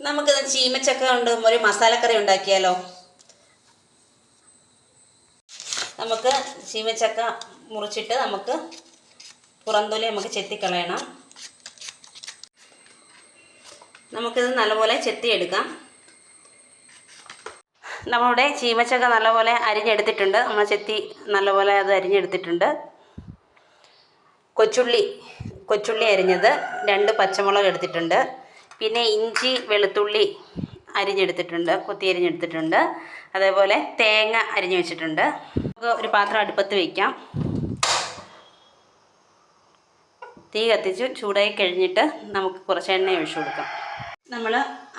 നമുക്കിത് ചീമച്ചക്ക കൊണ്ട് ഒരു മസാലക്കറി ഉണ്ടാക്കിയാലോ? നമുക്ക് ചീമച്ചക്ക മുറിച്ചിട്ട് നമുക്ക് പുറന്തൊലി നമുക്ക് ചെത്തിക്കളയണം. നമുക്കിത് നല്ലപോലെ ചെത്തിയെടുക്കാം. നമ്മളുടെ ചീമച്ചക്ക നല്ലപോലെ അരിഞ്ഞെടുത്തിട്ടുണ്ട്. നമ്മൾ ചെത്തി നല്ലപോലെ അത് അരിഞ്ഞെടുത്തിട്ടുണ്ട്. കൊച്ചുള്ളി കൊച്ചുള്ളി അരിഞ്ഞത് രണ്ട് പച്ചമുളക് എടുത്തിട്ടുണ്ട്. പിന്നെ ഇഞ്ചി വെളുത്തുള്ളി അരിഞ്ഞെടുത്തിട്ടുണ്ട് കൊത്തി അരിഞ്ഞെടുത്തിട്ടുണ്ട്. അതേപോലെ തേങ്ങ അരിഞ്ഞു വെച്ചിട്ടുണ്ട്. നമുക്ക് ഒരു പാത്രം അടുപ്പത്ത് വയ്ക്കാം തീ കത്തിച്ച് ചൂടായി കഴിഞ്ഞിട്ട് നമുക്ക് കുറച്ച് എണ്ണ ഒഴിച്ചു കൊടുക്കാം. നമ്മൾ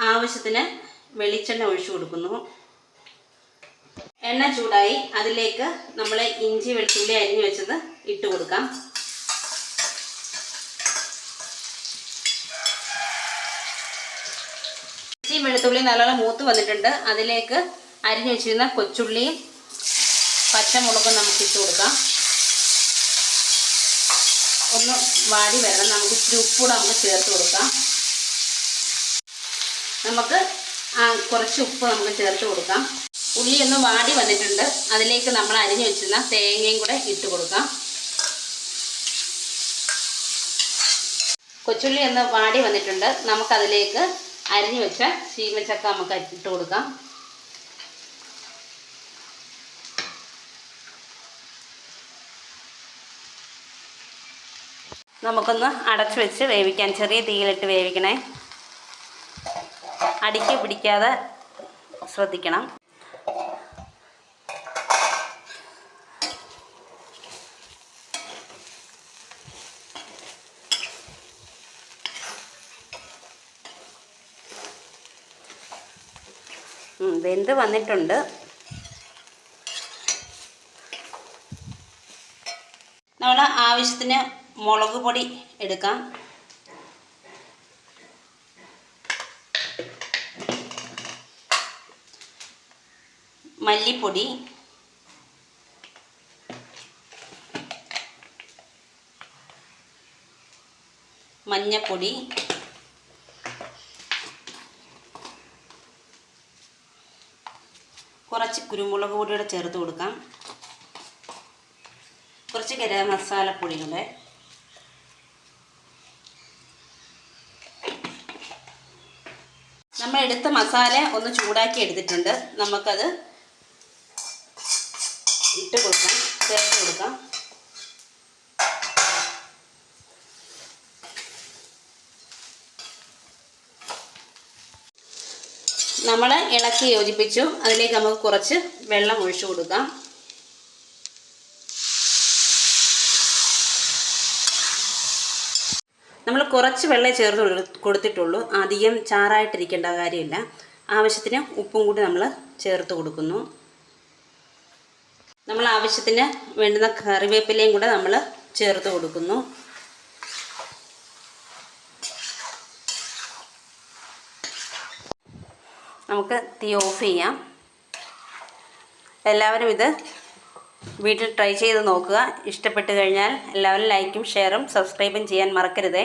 ആവശ്യത്തിന് വെളിച്ചെണ്ണ ഒഴിച്ചു കൊടുക്കുന്നു. എണ്ണ ചൂടായി അതിലേക്ക് നമ്മൾ ഇഞ്ചി വെളുത്തുള്ളി അരിഞ്ഞു വെച്ചത് ഇട്ട് കൊടുക്കാം. ഇഞ്ചി വെളുത്തുള്ളിയും നല്ലോണം മൂത്ത് വന്നിട്ടുണ്ട്. അതിലേക്ക് അരിഞ്ഞു വെച്ചിരുന്ന കൊച്ചുള്ളിയും പച്ചമുളകും നമുക്ക് ഇട്ട് കൊടുക്കാം. ഒന്ന് വാടി വരണം. നമുക്ക് ഇച്ചിരി ഉപ്പൂടെ നമുക്ക് ചേർത്ത് കൊടുക്കാം. നമുക്ക് കുറച്ച് ഉപ്പ് നമുക്ക് ചേർത്ത് കൊടുക്കാം. ഉള്ളി ഒന്ന് വാടി വന്നിട്ടുണ്ട്. അതിലേക്ക് നമ്മൾ അരിഞ്ഞു വെച്ചിരുന്ന തേങ്ങയും കൂടെ ഇട്ട് കൊടുക്കാം. കൊച്ചുള്ളി ഒന്ന് വാടി വന്നിട്ടുണ്ട്. നമുക്കതിലേക്ക് അരിഞ്ഞു വെച്ച ചീമച്ചക്ക നമുക്ക് ഇട്ട് കൊടുക്കാം. നമുക്കൊന്ന് അടച്ചു വെച്ച് വേവിക്കാൻ ചെറിയ തീയിലിട്ട് വേവിക്കണേ. അടിക്ക് പിടിക്കാതെ ശ്രദ്ധിക്കണം. വെന്ത് വന്നിട്ടുണ്ട്. നമ്മൾ ആവശ്യത്തിന് മുളക് പൊടി എടുക്കാം. മല്ലിപ്പൊടി. മഞ്ഞപ്പൊടി. കുറച്ച് കുരുമുളക് പൊടിയുടെ ചേർത്ത് കൊടുക്കാം. കുറച്ച് ഗരം മസാലപ്പൊടിയുടെ നമ്മൾ എടുത്ത മസാല ഒന്ന് ചൂടാക്കി എടുത്തിട്ടുണ്ട്. നമുക്കത് ഇട്ട് കൊടുക്കാം ചേർത്ത് കൊടുക്കാം. നമ്മൾ ഇളക്കി യോജിപ്പിച്ചു. അതിലേക്ക് നമുക്ക് കുറച്ച് വെള്ളം ഒഴിച്ചു കൊടുക്കാം. നമ്മൾ കുറച്ച് വെള്ളം ചേർത്ത് കൊടു- കൊടുത്തിട്ടുള്ളൂ. അധികം ചാറായിട്ടിരിക്കേണ്ട കാര്യമില്ല. ആവശ്യത്തിന് ഉപ്പും കൂടി നമ്മൾ ചേർത്ത് കൊടുക്കുന്നു. നമ്മൾ ആവശ്യത്തിന് വേണ്ടുന്ന കറിവേപ്പിലയും കൂടെ നമ്മൾ ചേർത്ത് കൊടുക്കുന്നു. നമുക്ക് തീ ഓഫ് ചെയ്യാം. എല്ലാവരും ഇത് വീട്ടിൽ ട്രൈ ചെയ്ത് നോക്കുക. ഇഷ്ടപ്പെട്ട് കഴിഞ്ഞാൽ എല്ലാവരും ലൈക്കും ഷെയറും സബ്സ്ക്രൈബും ചെയ്യാൻ മറക്കരുതേ.